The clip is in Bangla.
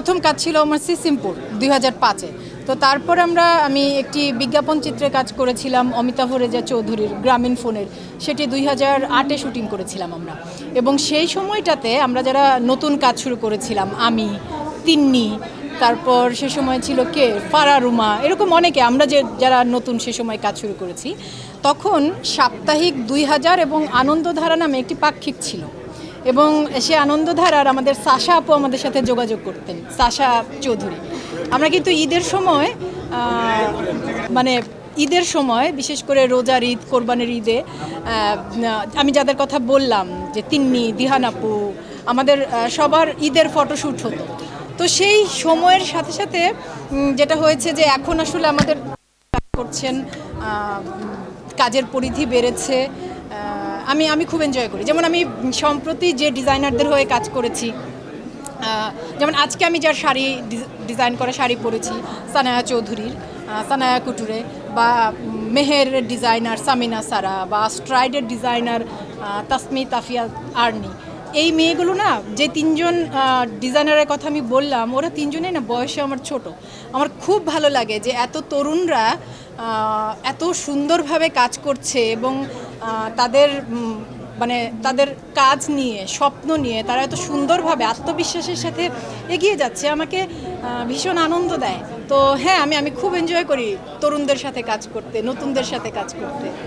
প্রথম কাজ ছিল আমার সিসিমপুর দুই হাজার পাঁচে। তো তারপর আমরা, আমি একটি বিজ্ঞাপন চিত্রে কাজ করেছিলাম অমিতাভ রেজা চৌধুরীর গ্রামীণ ফোনের। সেটি দুই হাজার আটে শুটিং করেছিলাম আমরা। এবং সেই সময়টাতে আমরা যারা নতুন কাজ শুরু করেছিলাম, আমি, তিন্নি, তারপর সে সময় ছিল কে? ফারারুমা এরকম অনেকে, আমরা যে যারা নতুন সে সময় কাজ শুরু করেছি। তখন সাপ্তাহিক দুই হাজার এবং আনন্দধারা নামে একটি পাক্ষিক ছিল। এবং সে আনন্দধারার আমাদের সাশা আপু আমাদের সাথে যোগাযোগ করতেন সাশা চৌধুরী। আমরা কিন্তু ঈদের সময় মানে ঈদের সময়, বিশেষ করে রোজার ঈদ, কোরবানির ঈদে আমি যাদের কথা বললাম, যে তিন্নি, দিহান আপু, আমাদের সবার ঈদের ফটোশ্যুট হতো। তো সেই সময়ের সাথে সাথে যেটা হয়েছে যে এখন আসলে আমাদের করছেন কাজের পরিধি বেড়েছে আমি আমি খুব এনজয় করি। যেমন আমি সম্প্রতি যে ডিজাইনারদের হয়ে কাজ করেছি যেমন আজকে আমি যার শাড়ি ডিজাইন করা শাড়ি পরেছি, সানায়া চৌধুরীর সানায়া কুটুরে বা মেহের ডিজাইনার সামিনা সারা বা স্ট্রাইডের ডিজাইনার তাসমি তাফিয়া আর্নি। এই মেয়েগুলো না, যে তিনজন ডিজাইনারের কথা আমি বললাম, ওরা তিনজনেই না বয়সে আমার ছোট। আমার খুব ভালো লাগে যে এত তরুণরা এত সুন্দরভাবে কাজ করছে এবং তাদের মানে তাদের কাজ নিয়ে, স্বপ্ন নিয়ে তারা এত সুন্দরভাবে আত্মবিশ্বাসের সাথে এগিয়ে যাচ্ছে, আমাকে ভীষণ আনন্দ দেয়। তো হ্যাঁ আমি আমি খুব এনজয় করি তরুণদের সাথে কাজ করতে, নতুনদের সাথে কাজ করতে।